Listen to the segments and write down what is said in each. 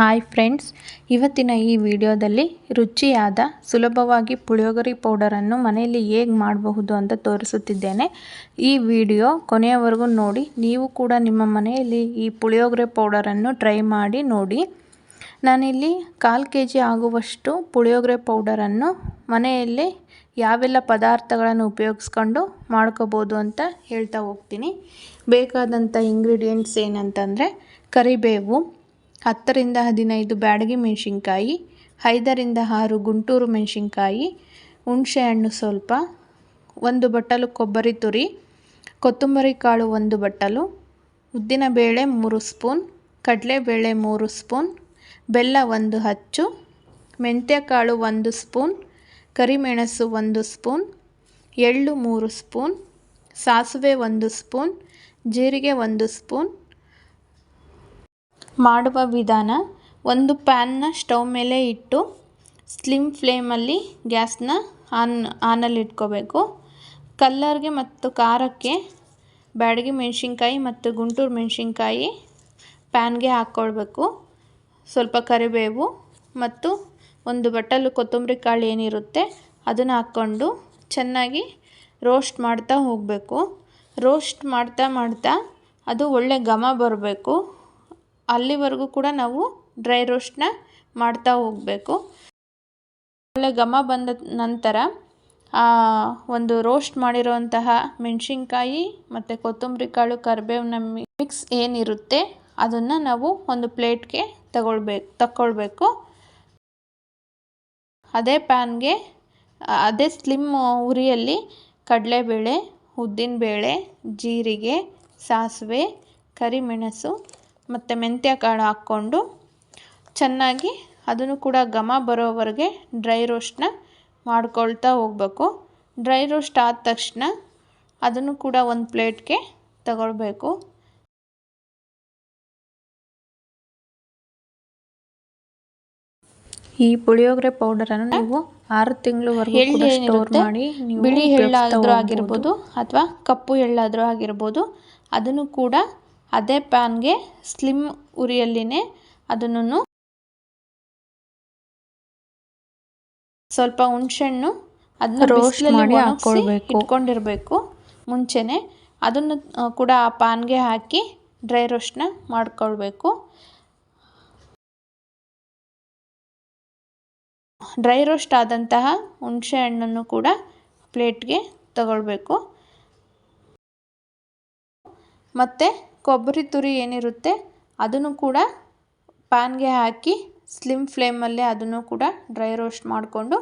Hi friends, ಇವತ್ತಿನ ಈ ವಿಡಿಯೋದಲ್ಲಿ ರುಚಿಯಾದ, ಸುಲಭವಾಗಿ ಪುಳಿಯೋಗರೆ ಪೌಡರನ್ನು ಮನೆಯಲ್ಲಿ ಹೇಗೆ ಮಾಡಬಹುದು ಅಂತ ತೋರಿಸುತ್ತಿದ್ದೇನೆ. ಈ ವಿಡಿಯೋ ಕೊನೆಯವರೆಗೂ ನೋಡಿ, ನೀವು ಕೂಡ ನಿಮ್ಮ ಮನೆಯಲ್ಲಿ ಈ ಪುಳಿಯೋಗರೆ ಪೌಡರನ್ನು ಟ್ರೈ ಮಾಡಿ ನೋಡಿ. ನಾನಿಲ್ಲಿ ಕಾಲು ಕೆ ಜಿ ಆಗುವಷ್ಟು ಪುಳಿಯೋಗರೆ ಪೌಡರನ್ನು ಮನೆಯಲ್ಲಿ ಯಾವೆಲ್ಲ ಪದಾರ್ಥಗಳನ್ನು ಉಪಯೋಗಿಸ್ಕೊಂಡು ಮಾಡ್ಕೋಬೋದು ಅಂತ ಹೇಳ್ತಾ ಹೋಗ್ತೀನಿ. ಬೇಕಾದಂಥ ಇಂಗ್ರೀಡಿಯೆಂಟ್ಸ್ ಏನಂತಂದರೆ ಕರಿಬೇವು ಹತ್ತರಿಂದ ಹದಿನೈದು ಬ್ಯಾಡಗಿ ಮೆಣಸಿನ್ಕಾಯಿ, ಐದರಿಂದ ಆರು ಗುಂಟೂರು ಮೆಣಸಿನ್ಕಾಯಿ ಹುಣಸೆಹಣ್ಣು ಸ್ವಲ್ಪ, ಒಂದು ಬಟ್ಟಲು ಕೊಬ್ಬರಿ ತುರಿ, ಕೊತ್ತಂಬರಿ ಕಾಳು ಒಂದು ಬಟ್ಟಲು ಉದ್ದಿನಬೇಳೆ ಮೂರು ಸ್ಪೂನ್ ಕಡಲೆಬೇಳೆ ಮೂರು ಸ್ಪೂನ್, ಬೆಲ್ಲ ಒಂದು ಹಚ್ಚು ಮೆಂತ್ಯಕಾಳು ಒಂದು ಸ್ಪೂನ್, ಕರಿಮೆಣಸು ಒಂದು ಸ್ಪೂನ್, ಎಳ್ಳು ಮೂರು ಸ್ಪೂನ್, ಸಾಸಿವೆ ಒಂದು ಸ್ಪೂನ್, ಜೀರಿಗೆ ಒಂದು ಸ್ಪೂನ್ ಮಾಡುವ ವಿಧಾನ, ಒಂದು ಪ್ಯಾನ್ನ ಸ್ಟವ್ ಮೇಲೆ ಇಟ್ಟು ಸ್ಲಿಮ್ ಫ್ಲೇಮಲ್ಲಿ ಗ್ಯಾಸ್ನ ಆನ್ ಆನಲ್ಲಿ ಇಟ್ಕೋಬೇಕು. ಕಲ್ಲರ್ಗೆ ಮತ್ತು ಖಾರಕ್ಕೆ ಬ್ಯಾಡಗಿ ಮೆಣಸಿನ್ಕಾಯಿ ಮತ್ತು ಗುಂಟೂರು ಮೆಣಸಿನ್ಕಾಯಿ ಪ್ಯಾನ್ಗೆ ಹಾಕ್ಕೊಳ್ಬೇಕು ಸ್ವಲ್ಪ ಕರಿಬೇವು ಮತ್ತು ಒಂದು ಬಟ್ಟಲು ಕೊತ್ತಂಬರಿ ಕಾಳು ಏನಿರುತ್ತೆ ಅದನ್ನು ಹಾಕ್ಕೊಂಡು ಚೆನ್ನಾಗಿ ರೋಸ್ಟ್ ಮಾಡ್ತಾ ಹೋಗಬೇಕು. ರೋಸ್ಟ್ ಮಾಡ್ತಾ ಮಾಡ್ತಾ ಅದು ಒಳ್ಳೆ ಘಮ ಬರಬೇಕು. ಅಲ್ಲಿವರೆಗೂ ಕೂಡ ನಾವು ಡ್ರೈ ರೋಸ್ಟ್ನ ಮಾಡ್ತಾ ಹೋಗಬೇಕು. ಒಳ್ಳೆ ಘಮ ಬಂದ ನಂತರ ಒಂದು ರೋಸ್ಟ್ ಮಾಡಿರುವಂತಹ ಮೆಣಸಿನ್ಕಾಯಿ ಮತ್ತು ಕೊತ್ತಂಬರಿ ಕಾಳು ಕರಿಬೇವಿನ ಮಿಕ್ಸ್ ಏನಿರುತ್ತೆ ಅದನ್ನು ನಾವು ಒಂದು ಪ್ಲೇಟ್ಗೆ ತಗೊಳ್ಬೇಕು ತಗೊಳ್ಬೇಕು ಅದೇ ಪ್ಯಾನ್ಗೆ, ಅದೇ ಸ್ಲಿಮ್ ಉರಿಯಲ್ಲಿ ಕಡಲೆಬೇಳೆ, ಉದ್ದಿನಬೇಳೆ, ಜೀರಿಗೆ, ಸಾಸಿವೆ, ಕರಿಮೆಣಸು ಮತ್ತು ಮೆಂತ್ಯ ಕಾಳು ಹಾಕ್ಕೊಂಡು ಚೆನ್ನಾಗಿ ಅದನ್ನು ಕೂಡ ಘಮ ಬರೋವರೆಗೆ ಡ್ರೈ ರೋಸ್ಟ್ನ ಮಾಡ್ಕೊಳ್ತಾ ಹೋಗಬೇಕು. ಡ್ರೈ ರೋಸ್ಟ್ ಆದ ತಕ್ಷಣ ಅದನ್ನು ಕೂಡ ಒಂದು ಪ್ಲೇಟ್ಗೆ ತಗೊಳ್ಬೇಕು. ಈ ಪುಳಿಯೋಗರೆ ಪೌಡರನ್ನು ನೀವು ಆರು ತಿಂಗಳವರೆಗೂ ಸ್ಟೋರ್ ಮಾಡಿ ಬಿಳಿ ಎಳ್ಳಾದರೂ ಆಗಿರ್ಬೋದು ಅಥವಾ ಕಪ್ಪು ಎಳ್ಳಾದರೂ ಆಗಿರ್ಬೋದು. ಅದನ್ನು ಕೂಡ ಅದೇ ಪ್ಯಾನ್ಗೆ ಸ್ಲಿಮ್ ಉರಿಯಲ್ಲಿನೇ ಅದನ್ನು ಸ್ವಲ್ಪ ಹುಣಸೆಹಣ್ಣು ಅದನ್ನ ರೋಸ್ಟ್ ಮಾಡಿ ಹಾಕ್ಕೊಳ್ಬೇಕು ಇಟ್ಕೊಂಡಿರಬೇಕು ಮುಂಚೆನೆ. ಅದನ್ನು ಕೂಡ ಆ ಪಾನ್ಗೆ ಹಾಕಿ ಡ್ರೈ ರೋಸ್ಟ್ನ ಮಾಡ್ಕೊಳ್ಬೇಕು. ಡ್ರೈ ರೋಸ್ಟ್ ಆದಂತಹ ಹುಣಸೆ ಹಣ್ಣನ್ನು ಕೂಡ ಪ್ಲೇಟ್ಗೆ ತಗೊಳ್ಬೇಕು. ಮತ್ತು ಕೊಬ್ಬರಿ ತುರಿ ಏನಿರುತ್ತೆ, ಅದನ್ನು ಕೂಡ ಪ್ಯಾನ್ಗೆ ಹಾಕಿ ಸ್ಲಿಮ್ ಫ್ಲೇಮಲ್ಲೇ ಅದನ್ನು ಕೂಡ ಡ್ರೈ ರೋಸ್ಟ್ ಮಾಡಿಕೊಂಡು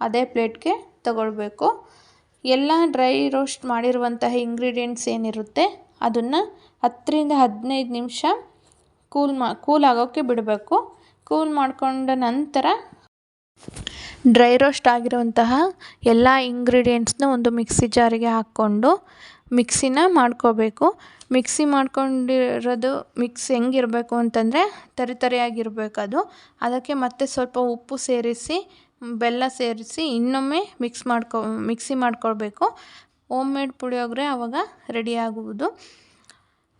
ಅದೇ ಪ್ಲೇಟ್ಗೆ ತಗೊಳ್ಬೇಕು. ಎಲ್ಲ ಡ್ರೈ ರೋಸ್ಟ್ ಮಾಡಿರುವಂತಹ ಇಂಗ್ರೀಡಿಯೆಂಟ್ಸ್ ಏನಿರುತ್ತೆ, ಅದನ್ನು ಹತ್ತರಿಂದ ಹದಿನೈದು ನಿಮಿಷ ಕೂಲ್ ಮಾ ಕೂಲ್ ಆಗೋಕ್ಕೆ ಬಿಡಬೇಕು. ಕೂಲ್ ಮಾಡಿಕೊಂಡ ನಂತರ ಡ್ರೈ ರೋಸ್ಟ್ ಆಗಿರುವಂತಹ ಎಲ್ಲ ಇಂಗ್ರೀಡಿಯೆಂಟ್ಸ್ನ ಒಂದು ಮಿಕ್ಸಿ ಜಾರಿಗೆ ಹಾಕ್ಕೊಂಡು ಮಿಕ್ಸಿನ ಮಾಡ್ಕೋಬೇಕು. ಮಿಕ್ಸಿ ಮಾಡ್ಕೊಂಡಿರೋದು ಮಿಕ್ಸ್ ಹೆಂಗಿರಬೇಕು ಅಂತಂದರೆ ತರಿ ತರಿಯಾಗಿರ್ಬೇಕು ಅದು. ಅದಕ್ಕೆ ಮತ್ತೆ ಸ್ವಲ್ಪ ಉಪ್ಪು ಸೇರಿಸಿ, ಬೆಲ್ಲ ಸೇರಿಸಿ ಇನ್ನೊಮ್ಮೆ ಮಿಕ್ಸ್ ಮಾಡ್ಕೊ, ಮಿಕ್ಸಿ ಮಾಡ್ಕೊಳ್ಬೇಕು. ಹೋಮ್ ಮೇಡ್ ಪುಳಿಯೋಗರೆ ಆವಾಗ ರೆಡಿ ಆಗುವುದು.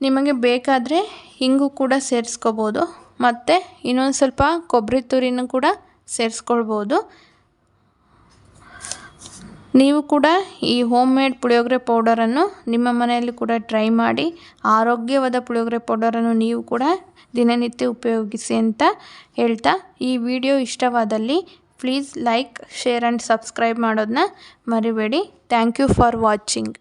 ನಿಮಗೆ ಬೇಕಾದರೆ ಹಿಂಗೂ ಕೂಡ ಸೇರಿಸ್ಕೋಬೋದು. ಮತ್ತು ಇನ್ನೊಂದು ಸ್ವಲ್ಪ ಕೊಬ್ಬರಿ ತುರಿನೂ ಕೂಡ ಸೇರಿಸ್ಕೊಳ್ಬೋದು. ನೀವು ಕೂಡ ಈ ಹೋಮ್ ಮೇಡ್ ಪುಳಿಯೋಗರೆ ಪೌಡರನ್ನು ನಿಮ್ಮ ಮನೆಯಲ್ಲಿ ಕೂಡ ಟ್ರೈ ಮಾಡಿ, ಆರೋಗ್ಯವಾದ ಪುಳಿಯೋಗರೆ ಪೌಡರನ್ನು ನೀವು ಕೂಡ ದಿನನಿತ್ಯ ಉಪಯೋಗಿಸಿ ಅಂತ ಹೇಳ್ತಾ ಈ ವಿಡಿಯೋ ಇಷ್ಟವಾದಲ್ಲಿ please like share and subscribe ಮಾಡೋದನ್ನ ಮರಿಬೇಡಿ. Thank you for watching